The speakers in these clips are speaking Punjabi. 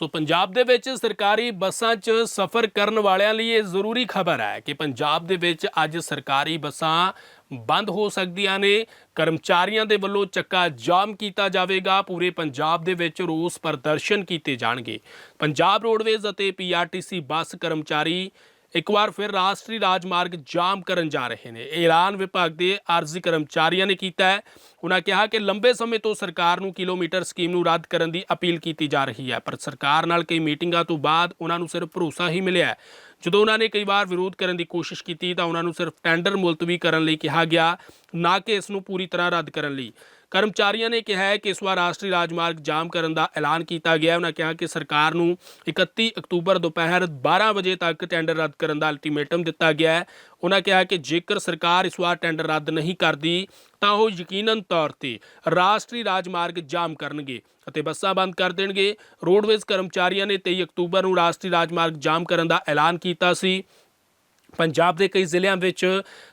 ਸੋ ਪੰਜਾਬ ਦੇ ਵਿੱਚ ਸਰਕਾਰੀ ਬੱਸਾਂ 'ਚ ਸਫ਼ਰ ਕਰਨ ਵਾਲਿਆਂ ਲਈ ਇਹ ਜ਼ਰੂਰੀ ਖਬਰ ਹੈ ਕਿ ਪੰਜਾਬ ਦੇ ਵਿੱਚ ਅੱਜ ਸਰਕਾਰੀ ਬੱਸਾਂ ਬੰਦ ਹੋ ਸਕਦੀਆਂ ਨੇ। ਕਰਮਚਾਰੀਆਂ ਦੇ ਵੱਲੋਂ ਚੱਕਾ ਜਾਮ ਕੀਤਾ ਜਾਵੇਗਾ। ਪੂਰੇ ਪੰਜਾਬ ਦੇ ਵਿੱਚ ਰੋਸ ਪ੍ਰਦਰਸ਼ਨ ਕੀਤੇ ਜਾਣਗੇ। ਪੰਜਾਬ ਰੋਡਵੇਜ਼ ਅਤੇ ਪੀਆਰਟੀਸੀ ਬੱਸ ਕਰਮਚਾਰੀ ਇੱਕ ਵਾਰ ਫਿਰ ਰਾਸ਼ਟਰੀ ਰਾਜਮਾਰਗ ਜਾਮ ਕਰਨ ਜਾ ਰਹੇ ਨੇ। ਏਲਾਨ ਵਿਭਾਗ ਦੇ ਆਰਜ਼ੀ ਕਰਮਚਾਰੀਆਂ ਨੇ ਕੀਤਾ ਹੈ। ਉਹਨਾਂ ਕਿਹਾ ਕਿ ਲੰਬੇ ਸਮੇਂ ਤੋਂ ਸਰਕਾਰ ਨੂੰ ਕਿਲੋਮੀਟਰ ਸਕੀਮ ਨੂੰ ਰੱਦ ਕਰਨ ਦੀ ਅਪੀਲ ਕੀਤੀ ਜਾ ਰਹੀ ਹੈ, ਪਰ ਸਰਕਾਰ ਨਾਲ ਕਈ ਮੀਟਿੰਗਾਂ ਤੋਂ ਬਾਅਦ ਉਹਨਾਂ ਨੂੰ ਸਿਰਫ ਭਰੋਸਾ ਹੀ ਮਿਲਿਆ ਜਦੋਂ ਉਹਨਾਂ ਨੇ ਕਈ ਵਾਰ ਵਿਰੋਧ ਕਰਨ ਦੀ ਕੋਸ਼ਿਸ਼ ਕੀਤੀ ਤਾਂ ਉਹਨਾਂ ਨੂੰ ਸਿਰਫ ਟੈਂਡਰ ਮੁਲਤਵੀ ਕਰਨ ਲਈ ਕਿਹਾ ਗਿਆ, ਨਾ ਕਿ ਇਸ ਨੂੰ ਪੂਰੀ ਤਰ੍ਹਾਂ ਰੱਦ ਕਰਨ ਲਈ। ਕਰਮਚਾਰੀਆਂ ਨੇ ਕਿਹਾ ਹੈ ਕਿ ਇਸ ਵਾਰ ਰਾਸ਼ਟਰੀ ਰਾਜਮਾਰਗ ਜਾਮ ਕਰਨ ਦਾ ਐਲਾਨ ਕੀਤਾ ਗਿਆ ਉਹਨਾਂ ਕਿਹਾ ਕਿ ਸਰਕਾਰ ਨੂੰ 31 ਅਕਤੂਬਰ ਦੁਪਹਿਰ 12 ਵਜੇ ਤੱਕ ਟੈਂਡਰ ਰੱਦ ਕਰਨ ਦਾ ਅਲਟੀਮੇਟਮ ਦਿੱਤਾ ਗਿਆ ਹੈ। ਉਹਨਾਂ ਕਿਹਾ ਕਿ ਜੇਕਰ ਸਰਕਾਰ ਇਸ ਵਾਰ ਟੈਂਡਰ ਰੱਦ ਨਹੀਂ ਕਰਦੀ, ਤਾਂ ਉਹ ਯਕੀਨਨ ਤੌਰ ਤੇ ਰਾਸ਼ਟਰੀ ਰਾਜਮਾਰਗ ਜਾਮ ਕਰਨਗੇ ਅਤੇ ਬੱਸਾਂ ਬੰਦ ਕਰ ਦੇਣਗੇ। ਰੋਡਵੇਜ਼ ਕਰਮਚਾਰੀਆਂ ਨੇ 23 ਅਕਤੂਬਰ ਨੂੰ ਰਾਸ਼ਟਰੀ ਰਾਜਮਾਰਗ ਜਾਮ ਕਰਨ ਦਾ ਐਲਾਨ ਕੀਤਾ ਸੀ। ਪੰਜਾਬ ਦੇ ਕਈ ਜ਼ਿਲ੍ਹਿਆਂ ਵਿੱਚ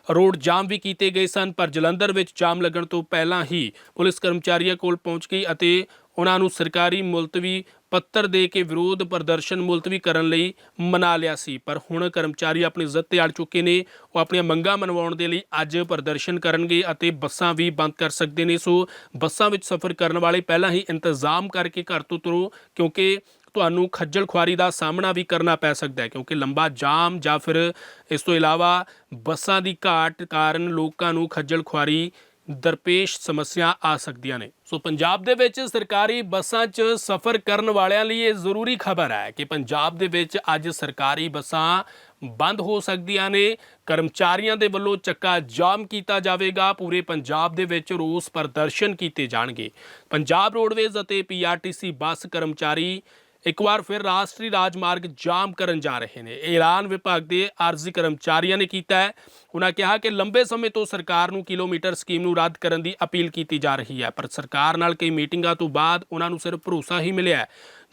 ਰੋਡ ਜਾਮ ਵੀ ਕੀਤੇ ਗਏ ਸਨ, ਪਰ ਜਲੰਧਰ ਵਿੱਚ ਜਾਮ ਲੱਗਣ ਤੋਂ ਪਹਿਲਾਂ ਹੀ ਪੁਲਿਸ ਕਰਮਚਾਰੀਆਂ ਕੋਲ ਪਹੁੰਚ ਗਈ ਅਤੇ ਉਹਨਾਂ ਨੂੰ ਸਰਕਾਰੀ ਮੁਲਤਵੀ ਪੱਤਰ ਦੇ ਕੇ ਵਿਰੋਧ ਪ੍ਰਦਰਸ਼ਨ ਮੁਲਤਵੀ ਕਰਨ ਲਈ ਮਨਾ ਲਿਆ ਸੀ। ਪਰ ਹੁਣ ਕਰਮਚਾਰੀ ਆਪਣੀ ਜ਼ਿੱਦ ਤੇ ਅੜ ਚੁੱਕੇ ਨੇ, ਉਹ ਆਪਣੀਆਂ ਮੰਗਾਂ ਮਨਵਾਉਣ ਦੇ ਲਈ ਅੱਜ ਪ੍ਰਦਰਸ਼ਨ ਕਰਨਗੇ ਅਤੇ ਬੱਸਾਂ ਵੀ ਬੰਦ ਕਰ ਸਕਦੇ ਨੇ। ਸੋ ਬੱਸਾਂ ਵਿੱਚ ਸਫ਼ਰ ਕਰਨ ਵਾਲੇ ਪਹਿਲਾਂ ਹੀ ਇੰਤਜ਼ਾਮ ਕਰਕੇ ਘਰ ਤੋਂ ਤੁਰੋ, ਕਿਉਂਕਿ ਤੁਹਾਨੂੰ ਖੱਜਲ ਖੁਆਰੀ ਦਾ ਸਾਹਮਣਾ ਵੀ ਕਰਨਾ ਪੈ ਸਕਦਾ ਹੈ, ਕਿਉਂਕਿ ਲੰਬਾ ਜਾਮ ਜਾਂ ਫਿਰ ਇਸ ਤੋਂ ਇਲਾਵਾ ਬੱਸਾਂ ਦੀ ਘਾਟ ਕਾਰਨ ਲੋਕਾਂ ਨੂੰ ਖੱਜਲ ਖੁਆਰੀ ਦਰਪੇਸ਼ ਸਮੱਸਿਆ ਆ ਸਕਦੀਆਂ ਨੇ। ਸੋ ਪੰਜਾਬ ਦੇ ਵਿੱਚ ਸਰਕਾਰੀ ਬੱਸਾਂ 'ਚ ਸਫ਼ਰ ਕਰਨ ਵਾਲਿਆਂ ਲਈ ਇਹ ਜ਼ਰੂਰੀ ਖਬਰ ਹੈ ਕਿ ਪੰਜਾਬ ਦੇ ਵਿੱਚ ਅੱਜ ਸਰਕਾਰੀ ਬੱਸਾਂ ਬੰਦ ਹੋ ਸਕਦੀਆਂ ਨੇ। ਕਰਮਚਾਰੀਆਂ ਦੇ ਵੱਲੋਂ ਚੱਕਾ ਜਾਮ ਕੀਤਾ ਜਾਵੇਗਾ। ਪੂਰੇ ਪੰਜਾਬ ਦੇ ਵਿੱਚ ਰੋਸ ਪ੍ਰਦਰਸ਼ਨ ਕੀਤੇ ਜਾਣਗੇ। ਪੰਜਾਬ ਰੋਡਵੇਜ਼ ਅਤੇ ਪੀਆਰਟੀਸੀ ਬੱਸ ਕਰਮਚਾਰੀ ਇੱਕ ਵਾਰ ਫਿਰ ਰਾਸ਼ਟਰੀ ਰਾਜਮਾਰਗ ਜਾਮ ਕਰਨ ਜਾ ਰਹੇ ਨੇ। ਇਹ ਵਿਭਾਗ ਦੇ ਆਰਜ਼ੀ ਕਰਮਚਾਰੀਆਂ ਨੇ ਕੀਤਾ ਹੈ। ਉਹਨਾਂ ਕਿਹਾ ਕਿ ਲੰਬੇ ਸਮੇਂ ਤੋਂ ਸਰਕਾਰ ਨੂੰ ਕਿਲੋਮੀਟਰ ਸਕੀਮ ਨੂੰ ਰੱਦ ਕਰਨ ਦੀ ਅਪੀਲ ਕੀਤੀ ਜਾ ਰਹੀ ਹੈ, ਪਰ ਸਰਕਾਰ ਨਾਲ ਕਈ ਮੀਟਿੰਗਾਂ ਤੋਂ ਬਾਅਦ ਉਹਨਾਂ ਨੂੰ ਸਿਰਫ ਭਰੋਸਾ ਹੀ ਮਿਲਿਆ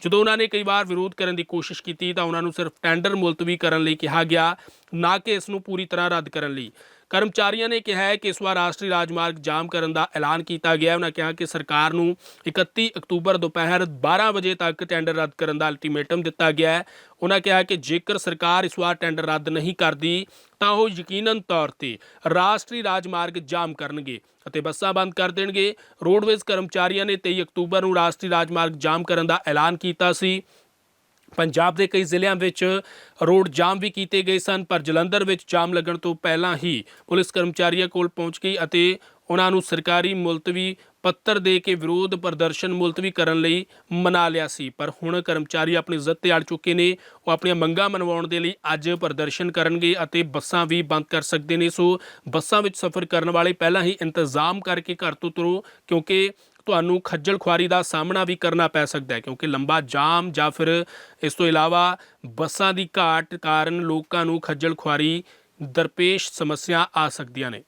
ਜਦੋਂ ਉਹਨਾਂ ਨੇ ਕਈ ਵਾਰ ਵਿਰੋਧ ਕਰਨ ਦੀ ਕੋਸ਼ਿਸ਼ ਕੀਤੀ ਤਾਂ ਉਹਨਾਂ ਨੂੰ ਸਿਰਫ ਟੈਂਡਰ ਮੁਲਤਵੀ ਕਰਨ ਲਈ ਕਿਹਾ ਗਿਆ, ਨਾ ਕਿ ਇਸ ਨੂੰ ਪੂਰੀ ਤਰ੍ਹਾਂ ਰੱਦ ਕਰਨ ਲਈ। ਕਰਮਚਾਰੀਆਂ ਨੇ ਕਿਹਾ ਹੈ ਕਿ ਇਸ ਵਾਰ ਰਾਸ਼ਟਰੀ ਰਾਜਮਾਰਗ ਜਾਮ ਕਰਨ ਦਾ ਐਲਾਨ ਕੀਤਾ ਗਿਆ ਉਹਨਾਂ ਕਿਹਾ ਕਿ ਸਰਕਾਰ ਨੂੰ 31 ਅਕਤੂਬਰ ਦੁਪਹਿਰ 12 ਵਜੇ ਤੱਕ ਟੈਂਡਰ ਰੱਦ ਕਰਨ ਦਾ ਅਲਟੀਮੇਟਮ ਦਿੱਤਾ ਗਿਆ ਹੈ। ਉਹਨਾਂ ਕਿਹਾ ਕਿ ਜੇਕਰ ਸਰਕਾਰ ਇਸ ਵਾਰ ਟੈਂਡਰ ਰੱਦ ਨਹੀਂ ਕਰਦੀ, ਤਾਂ ਉਹ ਯਕੀਨਨ ਤੌਰ ਤੇ ਰਾਸ਼ਟਰੀ ਰਾਜਮਾਰਗ ਜਾਮ ਕਰਨਗੇ ਅਤੇ ਬੱਸਾਂ ਬੰਦ ਕਰ ਦੇਣਗੇ। ਰੋਡਵੇਜ਼ ਕਰਮਚਾਰੀਆਂ ਨੇ 23 ਅਕਤੂਬਰ ਨੂੰ ਰਾਸ਼ਟਰੀ ਰਾਜਮਾਰਗ ਜਾਮ ਕਰਨ ਦਾ ਐਲਾਨ ਕੀਤਾ ਸੀ। ਪੰਜਾਬ ਦੇ ਕਈ ਜ਼ਿਲ੍ਹਿਆਂ ਵਿੱਚ ਰੋਡ ਜਾਮ ਵੀ ਕੀਤੇ ਗਏ ਸਨ, ਪਰ ਜਲੰਧਰ ਵਿੱਚ ਜਾਮ ਲੱਗਣ ਤੋਂ ਪਹਿਲਾਂ ਹੀ ਪੁਲਿਸ ਕਰਮਚਾਰੀਆਂ ਕੋਲ ਪਹੁੰਚ ਗਈ ਅਤੇ ਉਹਨਾਂ ਨੂੰ ਸਰਕਾਰੀ ਮੁਲਤਵੀ ਪੱਤਰ ਦੇ ਕੇ ਵਿਰੋਧ ਪ੍ਰਦਰਸ਼ਨ ਮੁਲਤਵੀ ਕਰਨ ਲਈ ਮਨਾ ਲਿਆ ਸੀ। ਪਰ ਹੁਣ ਕਰਮਚਾਰੀ ਆਪਣੀ ਇੱਜ਼ਤ ਤੇ ਅੜ ਚੁੱਕੇ ਨੇ। ਉਹ ਆਪਣੀਆਂ ਮੰਗਾਂ ਮਨਵਾਉਣ ਦੇ ਲਈ ਅੱਜ ਪ੍ਰਦਰਸ਼ਨ ਕਰਨਗੇ ਅਤੇ ਬੱਸਾਂ ਵੀ ਬੰਦ ਕਰ ਸਕਦੇ ਨੇ। ਸੋ ਬੱਸਾਂ ਵਿੱਚ ਸਫ਼ਰ ਕਰਨ ਵਾਲੇ ਪਹਿਲਾਂ ਹੀ ਇੰਤਜ਼ਾਮ ਕਰਕੇ ਘਰ ਤੋਂ ਤੁਰੋ, ਕਿਉਂਕਿ ਤੁਹਾਨੂੰ ਖੱਜਲ ਖੁਆਰੀ ਦਾ ਸਾਹਮਣਾ ਵੀ ਕਰਨਾ ਪੈ ਸਕਦਾ ਹੈ, ਕਿਉਂਕਿ ਲੰਬਾ ਜਾਮ ਜਾਂ ਫਿਰ ਇਸ ਤੋਂ ਇਲਾਵਾ ਬੱਸਾਂ ਦੀ ਘਾਟ ਕਾਰਨ ਲੋਕਾਂ ਨੂੰ ਖੱਜਲ ਖੁਆਰੀ ਦਰਪੇਸ਼ ਸਮੱਸਿਆ ਆ ਸਕਦੀਆਂ ਨੇ।